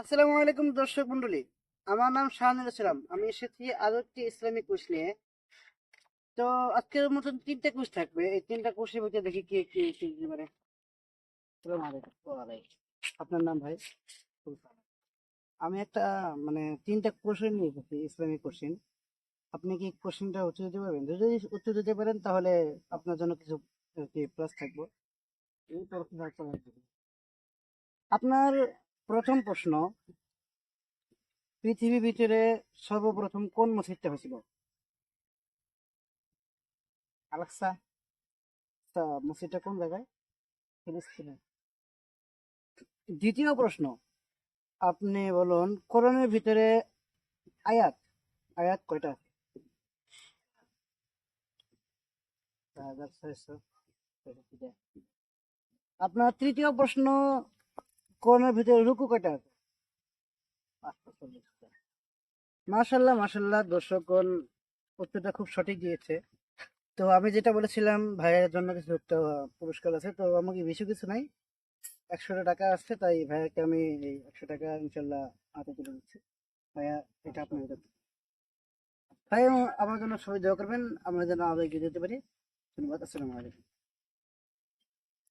আসসালামু আলাইকুম দর্শক মন্ডলী। আমার নাম শাহানুর ইসলাম। আমি এসেছি আরও একটি ইসলামিক কোর্স নিয়ে। তো আজকের মতন তিনটা কোর্স থাকবে। এই তিনটা কোর্সের ভিতরে দেখি কি কি পারে আসসালামু আপনার নাম ভাই? আমি একটা মানে তিনটা কোশ্চেন নিয়ে এসেছি ইসলামিক কোশ্চেন আপনি কি কোশ্চেনটা উত্তর দিতে পারবেন? যদি উত্তর দিতে পারেন, তাহলে আপনার জন্য কিছু প্লাস থাকব। আপনার প্রথম প্রশ্ন পৃথিবীর ভিতরে সর্বপ্রথম কোন মসজিদটা হয়েছিল? আলাক্সা মসজিদটা কোন জায়গায়? ফিলিস্তিনে। দ্বিতীয় প্রশ্ন, আপনি বলুন কোরআনের ভিতরে আয়াত আয়াত কয়টা আছে। আপনার তৃতীয় প্রশ্ন কোরআনের ভিতরে রুকু কয়টা আছে? মাশাল্লাহ মাশাল্লাহ, দর্শকগণ উত্তরটা খুব সঠিক দিয়েছে। তো আমি যেটা বলেছিলাম, ভাইয়ের জন্য কিছু একটা পুরস্কার আছে, তো আমাকে বেশি কিছু নাই। একশো টাকা আসছে তাই ভাইয়াকে আমি এই একশো টাকা ইনশাল্লাহ হাতে তুলে দিচ্ছি। ভাইয়া, এটা আপনার ভাই আমার জন্য সবাই দোয়া করবেন, আমরা যেন এগিয়ে যেতে পারি। ধন্যবাদ, আসসালামু আলাইকুম।